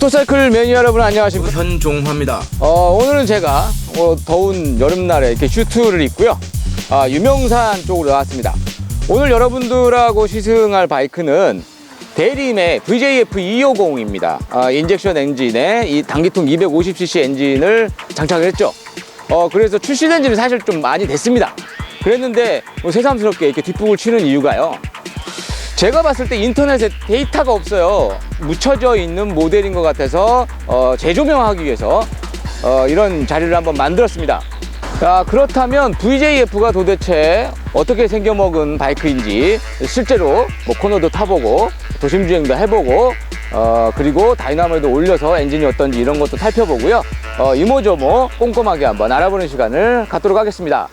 모터사이클 매니아 여러분 안녕하십니까? 현종화입니다. 어, 오늘은 제가 어, 더운 여름날에 이렇게 슈트를 입고요. 아, 유명산 쪽으로 나왔습니다. 오늘 여러분들하고 시승할 바이크는 대림의 VJF 250입니다. 아, 인젝션 엔진에 이 단기통 250cc 엔진을 장착을 했죠. 어, 그래서 출시 된 지는 사실 좀 많이 됐습니다. 그랬는데 뭐 새삼스럽게 이렇게 뒷북을 치는 이유가요. 제가 봤을 때 인터넷에 데이터가 없어요. 묻혀져 있는 모델인 것 같아서 어, 재조명하기 위해서 어, 이런 자리를 한번 만들었습니다. 자, 그렇다면 VJF가 도대체 어떻게 생겨먹은 바이크인지 실제로 뭐 코너도 타보고 도심 주행도 해보고 어, 그리고 다이나모에도 올려서 엔진이 어떤지 이런 것도 살펴보고요. 어, 이모저모 꼼꼼하게 한번 알아보는 시간을 갖도록 하겠습니다.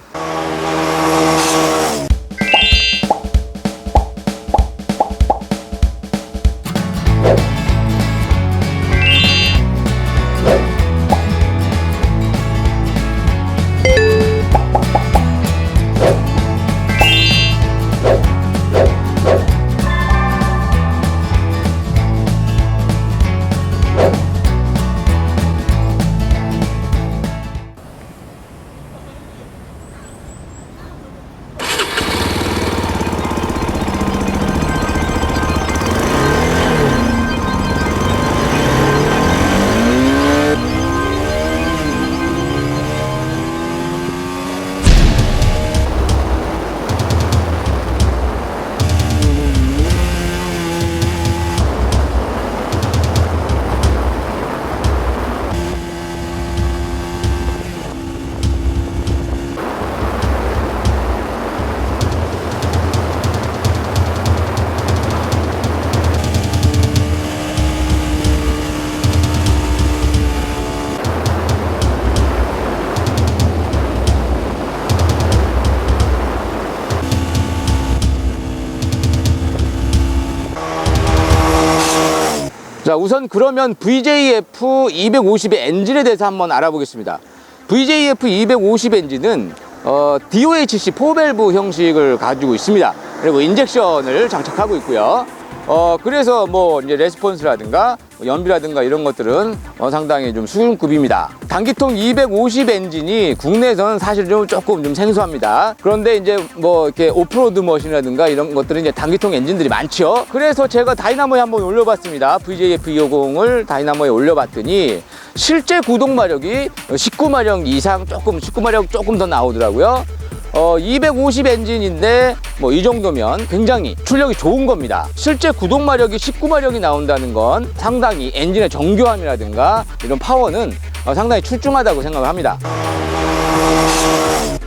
자, 우선 그러면 VJF 250의 엔진에 대해서 한번 알아보겠습니다. VJF 250 엔진은 어, DOHC 4밸브 형식을 가지고 있습니다. 그리고 인젝션을 장착하고 있고요. 어, 그래서 뭐 이제 레스폰스라든가 뭐 연비라든가 이런 것들은 어, 상당히 좀 수준급입니다. 단기통 250 엔진이 국내에서는 사실 좀 조금 좀 생소합니다. 그런데 이제 뭐 이렇게 오프로드 머신이라든가 이런 것들은 이제 단기통 엔진들이 많죠. 그래서 제가 다이나모에 한번 올려봤습니다. VJF 250을 다이나모에 올려봤더니 실제 구동 마력이 19마력 이상 조금 19마력 조금 더 나오더라고요. 어, 250 엔진인데 뭐 이 정도면 굉장히 출력이 좋은 겁니다. 실제 구동 마력이 19마력이 나온다는 건 상당히 엔진의 정교함이라든가 이런 파워는 어, 상당히 출중하다고 생각을 합니다.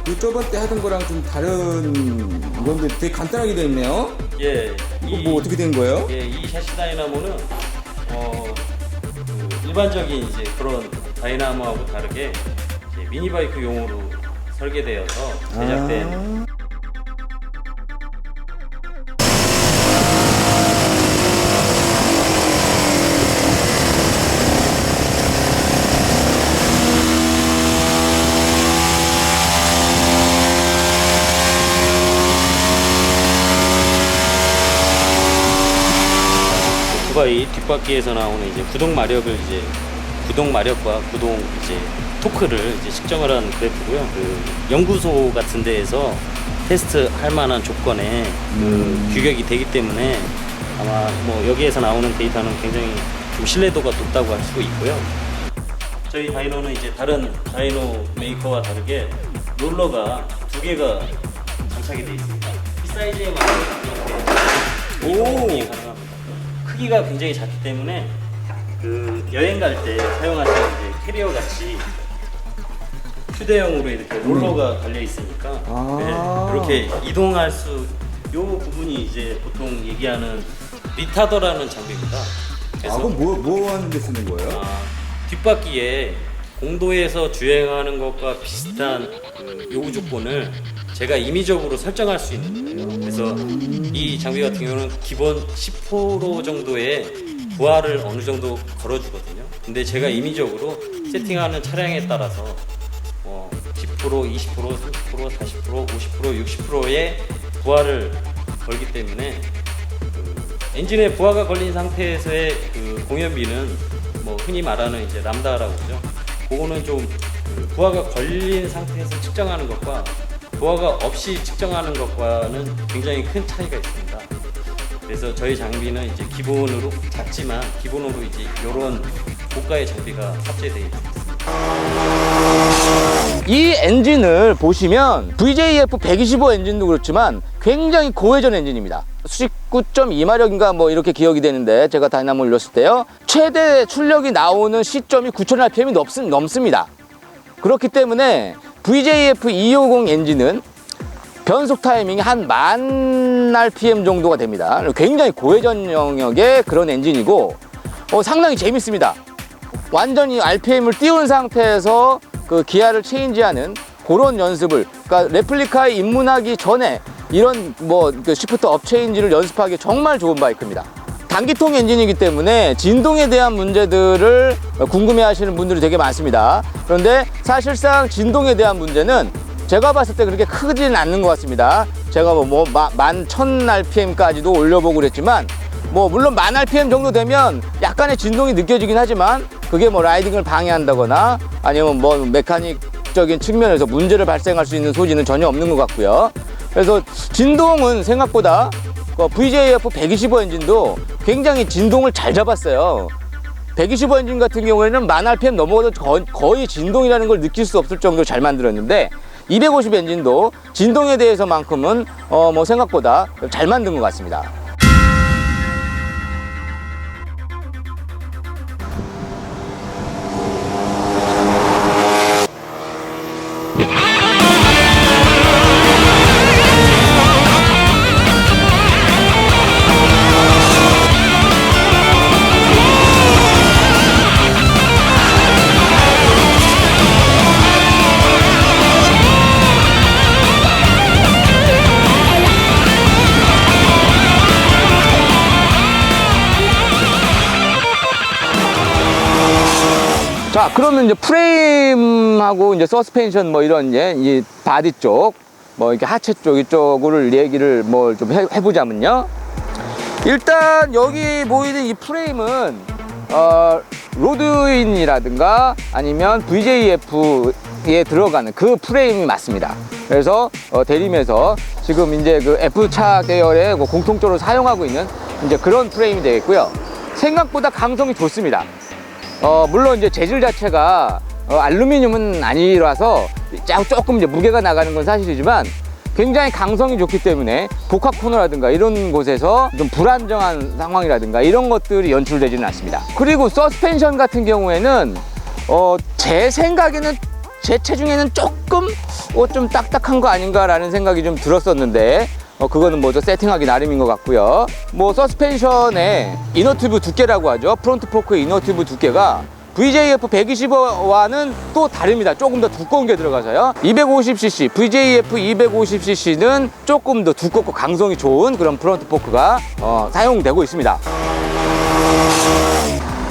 그 저번 때 하던 거랑 좀 다른 건데 되게 간단하게 돼 있네요. 예, 이거 뭐 어떻게 된 거예요? 예, 이 샤시 다이나모는 어, 그 일반적인 이제 그런 다이나모하고 다르게 이제 미니바이크 용으로 설계되어서 제작된 아. 두바이 뒷바퀴에서 나오는 이제 구동 마력을 이제 구동 마력과 구동 이제 토크를 이제 측정을 한 그래프고요. 그 연구소 같은 데에서 테스트 할 만한 조건에 그 규격이 되기 때문에 아마 뭐 여기에서 나오는 데이터는 굉장히 좀 신뢰도가 높다고 할 수 있고요. 저희 다이노는 이제 다른 다이노 메이커와 다르게 롤러가 두 개가 장착이 되어 있습니다. 이 사이즈에 맞게 이렇게 가능합니다. 크기가 굉장히 작기 때문에 그 여행 갈 때 사용하시는 이제 캐리어 같이 휴대용으로 이렇게 롤러가 달려 있으니까 아. 네, 이렇게 이동할 수 요 부분이 이제 보통 얘기하는 리타더라는 장비입니다. 아, 그럼 뭐, 뭐 하는 데 쓰는 거예요? 아, 뒷바퀴에 공도에서 주행하는 것과 비슷한 그 요구 조건을 제가 임의적으로 설정할 수 있는 거예요. 그래서 이 장비 같은 경우는 기본 10% 정도의 부하를 어느 정도 걸어주거든요. 근데 제가 임의적으로 세팅하는 차량에 따라서 뭐 10%, 20%, 30%, 40%, 50%, 60%의 부하를 걸기 때문에 그 엔진에 부하가 걸린 상태에서의 그 공연비는 뭐 흔히 말하는 이제 람다라고 하죠. 그거는 좀 그 부하가 걸린 상태에서 측정하는 것과 부하가 없이 측정하는 것과는 굉장히 큰 차이가 있습니다. 그래서 저희 장비는 이제 기본으로 작지만 기본으로 이제 이런 고가의 장비가 탑재되어 있습니다. 이 엔진을 보시면 VJF 125 엔진도 그렇지만 굉장히 고회전 엔진입니다. 수직 9.2마력인가 뭐 이렇게 기억이 되는데 제가 다이나모 올렸을 때요. 최대 출력이 나오는 시점이 9000rpm이 넘습니다. 그렇기 때문에 VJF 250 엔진은 변속 타이밍이 한 만 rpm 정도가 됩니다. 굉장히 고회전 영역의 그런 엔진이고 어, 상당히 재밌습니다. 완전히 RPM을 띄운 상태에서 그 기아를 체인지하는 그런 연습을 그러니까 레플리카에 입문하기 전에 이런 뭐 그 시프트 업 체인지를 연습하기 정말 좋은 바이크입니다. 단기통 엔진이기 때문에 진동에 대한 문제들을 궁금해 하시는 분들이 되게 많습니다. 그런데 사실상 진동에 대한 문제는 제가 봤을 때 그렇게 크지는 않는 것 같습니다. 제가 뭐만 천 RPM까지도 올려보고 그랬지만 뭐 물론 만 RPM 정도 되면 약간의 진동이 느껴지긴 하지만 그게 뭐 라이딩을 방해한다거나 아니면 뭐 메카닉적인 측면에서 문제를 발생할 수 있는 소지는 전혀 없는 것 같고요. 그래서 진동은 생각보다 그 VJF 125 엔진도 굉장히 진동을 잘 잡았어요. 125 엔진 같은 경우에는 만 RPM 넘어가도 거- 거의 진동이라는 걸 느낄 수 없을 정도로 잘 만들었는데 250 엔진도 진동에 대해서만큼은 어 뭐 생각보다 잘 만든 것 같습니다. 자, 그러면 이제 프레임하고 이제 서스펜션 뭐 이런 예, 이 바디 쪽, 뭐 이렇게 하체 쪽 이쪽을 얘기를 뭐좀 해보자면요. 일단 여기 보이는 이 프레임은 어, 로드인이라든가 아니면 VJF에 들어가는 그 프레임이 맞습니다. 그래서 어, 대림에서 지금 이제 그 F차 계열의 그 공통적으로 사용하고 있는 이제 그런 프레임이 되겠고요. 생각보다 강성이 좋습니다. 어, 물론 이제 재질 자체가 어, 알루미늄은 아니라서 짜- 조금 이제 무게가 나가는 건 사실이지만 굉장히 강성이 좋기 때문에 복합 코너라든가 이런 곳에서 좀 불안정한 상황이라든가 이런 것들이 연출되지는 않습니다. 그리고 서스펜션 같은 경우에는 어, 제 생각에는 제 체중에는 조금 어, 좀 딱딱한 거 아닌가라는 생각이 좀 들었었는데 어, 그거는 뭐저 세팅하기 나름인 것 같고요. 뭐 서스펜션의 이너 튜브 두께라고 하죠. 프론트 포크의 이너 튜브 두께가 VJF 125와는 또 다릅니다. 조금 더 두꺼운 게 들어가서요. 250cc, VJF 250cc는 조금 더 두껍고 강성이 좋은 그런 프론트 포크가 어, 사용되고 있습니다.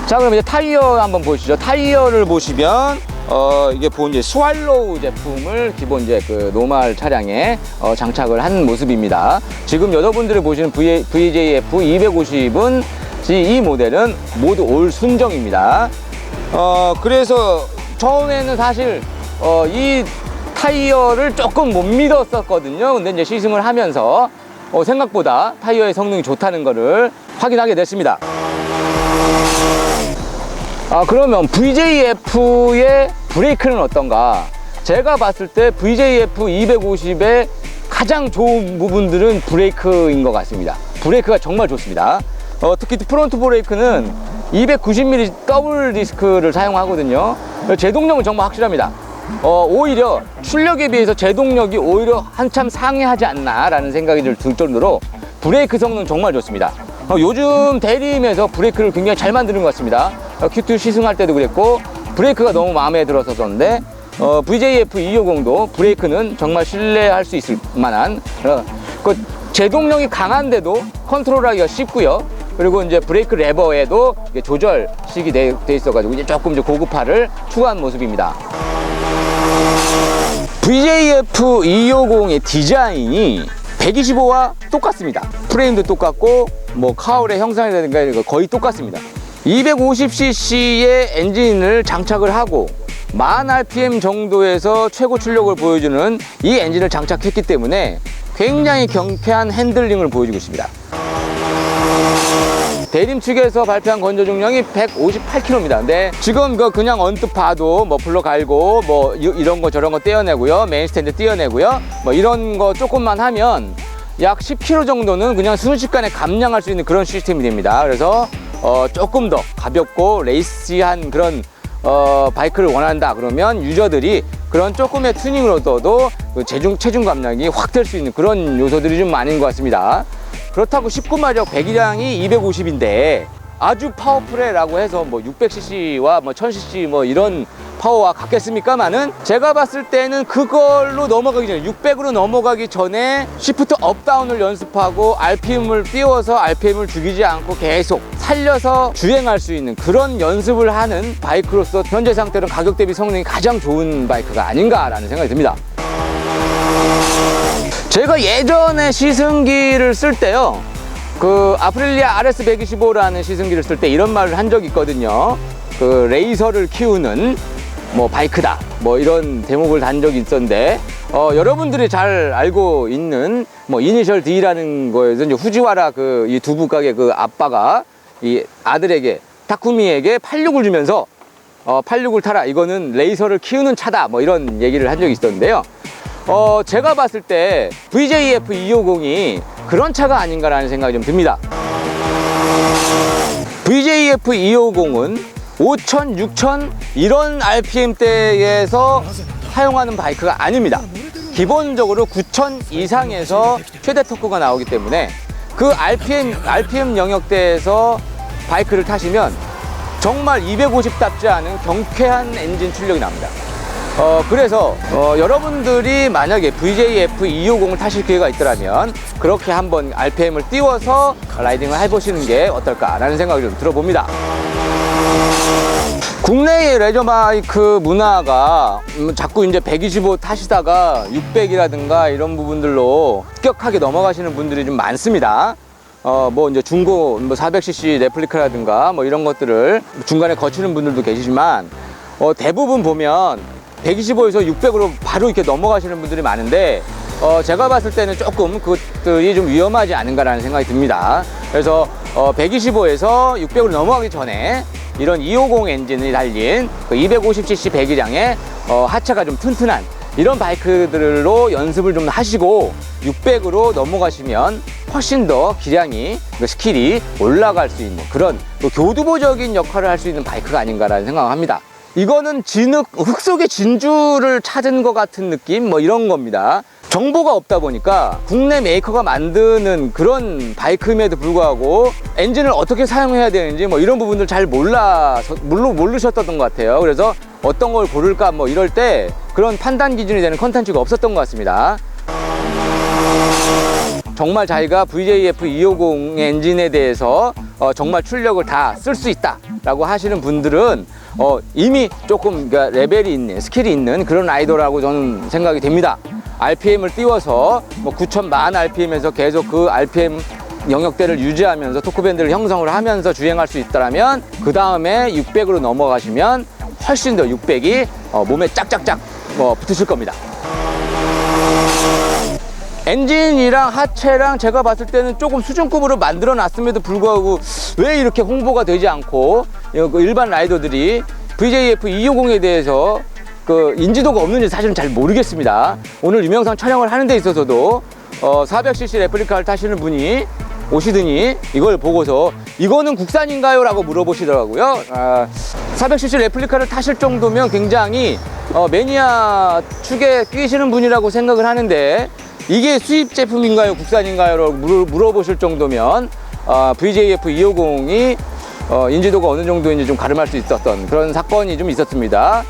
자 그럼 이제 타이어 한번 보시죠 타이어를 보시면 어 이게 본 이제 스왈로우 제품을 기본 이제 그 노말 차량에 어, 장착을 한 모습입니다. 지금 여러분들이 보시는 v, VJF 250은 이 모델은 모두 올 순정입니다. 어 그래서 처음에는 사실 어, 이 타이어를 조금 못 믿었었거든요. 근데 이제 시승을 하면서 어, 생각보다 타이어의 성능이 좋다는 것을 확인하게 됐습니다. 아 그러면 VJF의 브레이크는 어떤가? 제가 봤을 때 VJF 250의 가장 좋은 부분들은 브레이크인 것 같습니다. 브레이크가 정말 좋습니다. 어, 특히 프론트 브레이크는 290mm 더블 디스크를 사용하거든요. 제동력은 정말 확실합니다. 어, 오히려 출력에 비해서 제동력이 오히려 한참 상회하지 않나 라는 생각이 들 정도로 브레이크 성능 정말 좋습니다. 어, 요즘 대림에서 브레이크를 굉장히 잘 만드는 것 같습니다. 어, Q2 시승할 때도 그랬고 브레이크가 너무 마음에 들었었는데 어, VJF 250도 브레이크는 정말 신뢰할 수 있을 만한 어, 그 제동력이 강한데도 컨트롤하기가 쉽고요. 그리고 이제 브레이크 레버에도 조절식이 돼, 돼 있어가지고 이제 조금 이제 고급화를 추구한 모습입니다. VJF 250의 디자인이 125와 똑같습니다. 프레임도 똑같고 뭐 카울의 형상이라든가 거의 똑같습니다. 250cc의 엔진을 장착을 하고 만 RPM 정도에서 최고 출력을 보여주는 이 엔진을 장착했기 때문에 굉장히 경쾌한 핸들링을 보여주고 있습니다. 대림 측에서 발표한 건조 중량이 158kg입니다. 근데 지금 그 그냥 언뜻 봐도 머플러 갈고 뭐 이- 이런 거 저런 거 떼어내고요. 메인 스탠드 떼어내고요. 뭐 이런 거 조금만 하면 약 10kg 정도는 그냥 순식간에 감량할 수 있는 그런 시스템이 됩니다. 그래서 어, 조금 더 가볍고 레이시한 그런 어, 바이크를 원한다 그러면 유저들이 그런 조금의 튜닝으로도 그 체중, 체중 감량이 확 될 수 있는 그런 요소들이 좀 많은 것 같습니다. 그렇다고 19마력 배기량이 250인데 아주 파워풀해 라고 해서 뭐 600cc와 뭐 1000cc 뭐 이런 파워와 같겠습니까마는 제가 봤을 때는 그걸로 넘어가기 전에 600으로 넘어가기 전에 시프트 업다운을 연습하고 RPM을 띄워서 RPM을 죽이지 않고 계속 살려서 주행할 수 있는 그런 연습을 하는 바이크로서 현재 상태로는 가격 대비 성능이 가장 좋은 바이크가 아닌가라는 생각이 듭니다. 제가 예전에 시승기를 쓸 때요. 그 아프릴리아 RS 125라는 시승기를 쓸 때 이런 말을 한 적이 있거든요. 그 레이서를 키우는 뭐 바이크다. 뭐 이런 대목을 단 적이 있었는데 어, 여러분들이 잘 알고 있는 뭐 이니셜 D라는 거에서 이제 후지와라 그 이 두부 가게 그 아빠가 이 아들에게 타쿠미에게 86을 주면서 어, 86을 타라. 이거는 레이서를 키우는 차다. 뭐 이런 얘기를 한 적이 있었는데요. 어, 제가 봤을 때 VJF 250이 그런 차가 아닌가라는 생각이 좀 듭니다. VJF 250은 5,000, 6,000 이런 RPM대에서 사용하는 바이크가 아닙니다. 기본적으로 9,000 이상에서 최대 토크가 나오기 때문에 그 RPM, RPM 영역대에서 바이크를 타시면 정말 250답지 않은 경쾌한 엔진 출력이 납니다. 어, 그래서 어, 여러분들이 만약에 VJF 250을 타실 기회가 있더라면 그렇게 한번 RPM을 띄워서 라이딩을 해보시는 게 어떨까라는 생각이 좀 들어봅니다. 국내의 레저 바이크 문화가 음, 자꾸 이제 125 타시다가 600이라든가 이런 부분들로 급격하게 넘어가시는 분들이 좀 많습니다. 어, 뭐 이제 중고 뭐 400cc 레플리카라든가 뭐 이런 것들을 중간에 거치는 분들도 계시지만 어, 대부분 보면 125에서 600으로 바로 이렇게 넘어가시는 분들이 많은데 어, 제가 봤을 때는 조금 그것들이 좀 위험하지 않은가라는 생각이 듭니다. 그래서 어, 125에서 600으로 넘어가기 전에 이런 250 엔진이 달린 그 250cc 배기량의 어, 하체가 좀 튼튼한 이런 바이크들로 연습을 좀 하시고 600으로 넘어가시면 훨씬 더 기량이 그 스킬이 올라갈 수 있는 그런 그 교두보적인 역할을 할 수 있는 바이크가 아닌가라는 생각을 합니다. 이거는 진흙, 흙 속의 진주를 찾은 것 같은 느낌? 뭐 이런 겁니다. 정보가 없다 보니까 국내 메이커가 만드는 그런 바이크임에도 불구하고 엔진을 어떻게 사용해야 되는지 뭐 이런 부분들 잘 몰라, 물론 모르셨던 것 같아요. 그래서 어떤 걸 고를까 뭐 이럴 때 그런 판단 기준이 되는 컨텐츠가 없었던 것 같습니다. 정말 자기가 VJF 250 엔진에 대해서 어, 정말 출력을 다 쓸 수 있다 라고 하시는 분들은 어, 이미 조금 그러니까 레벨이 있는 스킬이 있는 그런 라이더라고 저는 생각이 됩니다. RPM을 띄워서 뭐 9천만 RPM에서 계속 그 RPM 영역대를 유지하면서 토크밴드를 형성을 하면서 주행할 수 있다면 그 다음에 600으로 넘어가시면 훨씬 더 600이 어, 몸에 짝짝짝 어, 붙으실 겁니다. 엔진이랑 하체랑 제가 봤을 때는 조금 수준급으로 만들어 놨음에도 불구하고 왜 이렇게 홍보가 되지 않고 그 일반 라이더들이 VJF 250에 대해서 그 인지도가 없는지 사실은 잘 모르겠습니다. 오늘 유명상 촬영을 하는 데 있어서도 어 400cc 레플리카를 타시는 분이 오시더니 이걸 보고서 이거는 국산인가요? 라고 물어보시더라고요. 아, 400cc 레플리카를 타실 정도면 굉장히 어, 매니아 축에 끼시는 분이라고 생각을 하는데 이게 수입 제품인가요? 국산인가요? 라고 물어, 물어보실 정도면 어, VJF 250이 어, 인지도가 어느 정도인지 좀 가름할 수 있었던 그런 사건이 좀 있었습니다.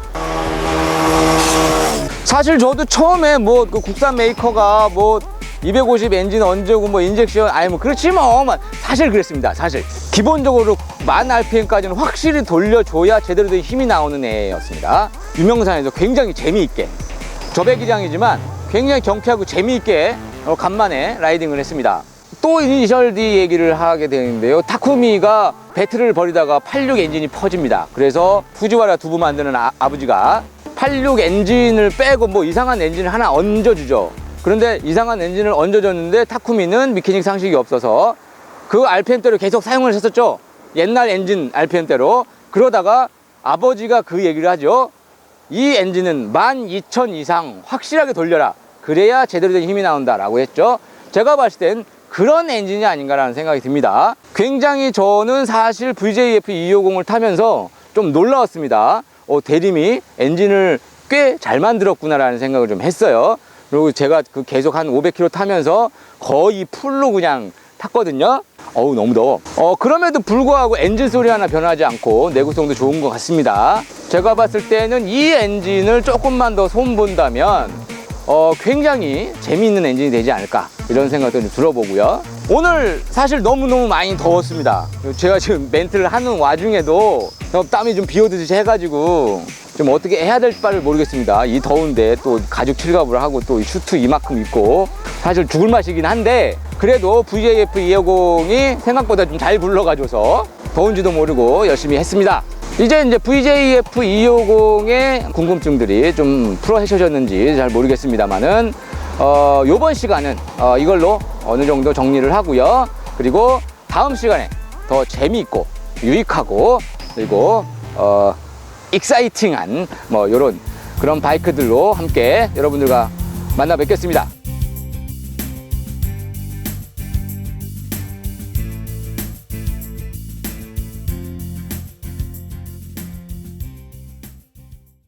사실 저도 처음에 뭐 그 국산 메이커가 뭐 250 엔진 얹고 뭐 인젝션 아니 뭐 그렇지 뭐. 막 사실 그랬습니다. 사실. 기본적으로 만 RPM까지는 확실히 돌려줘야 제대로 된 힘이 나오는 애였습니다. 유명상에서 굉장히 재미있게. 저배기량이지만 굉장히 경쾌하고 재미있게 어, 간만에 라이딩을 했습니다. 또 이니셜 D 얘기를 하게 되는데요. 타쿠미가 배틀을 벌이다가 86 엔진이 퍼집니다. 그래서 푸지와라 두부 만드는 아, 아버지가 86 엔진을 빼고 뭐 이상한 엔진을 하나 얹어주죠. 그런데 이상한 엔진을 얹어줬는데 타쿠미는 미케닉 상식이 없어서 그 RPM대로 계속 사용을 했었죠. 옛날 엔진 RPM대로. 그러다가 아버지가 그 얘기를 하죠. 이 엔진은 12,000 이상 확실하게 돌려라. 그래야 제대로 된 힘이 나온다라고 했죠. 제가 봤을 땐 그런 엔진이 아닌가라는 생각이 듭니다. 굉장히 저는 사실 VJF 250을 타면서 좀 놀라웠습니다. 어, 대림이 엔진을 꽤 잘 만들었구나라는 생각을 좀 했어요. 그리고 제가 그 계속 한 500km 타면서 거의 풀로 그냥 탔거든요. 어우 너무 더워. 어 그럼에도 불구하고 엔진 소리 하나 변하지 않고 내구성도 좋은 것 같습니다. 제가 봤을 때는 이 엔진을 조금만 더 손본다면 어 굉장히 재미있는 엔진이 되지 않을까 이런 생각도 좀 들어보고요. 오늘 사실 너무너무 많이 더웠습니다. 제가 지금 멘트를 하는 와중에도 땀이 좀 비오듯이 해가지고 좀 어떻게 해야 될 바를 모르겠습니다. 이 더운데 또 가죽 칠갑을 하고 또이 슈트 이만큼 입고 사실 죽을 맛이긴 한데 그래도 VJF 250이 생각보다 좀 잘 굴러가줘서 더운지도 모르고 열심히 했습니다. 이제 이제 VJF 250의 궁금증들이 좀 풀어 헤쳐졌는지 잘 모르겠습니다만은 어, 요번 시간은 어, 이걸로 어느 정도 정리를 하고요. 그리고 다음 시간에 더 재미있고 유익하고 그리고 어, 익사이팅한 뭐 요런 그런 바이크들로 함께 여러분들과 만나 뵙겠습니다.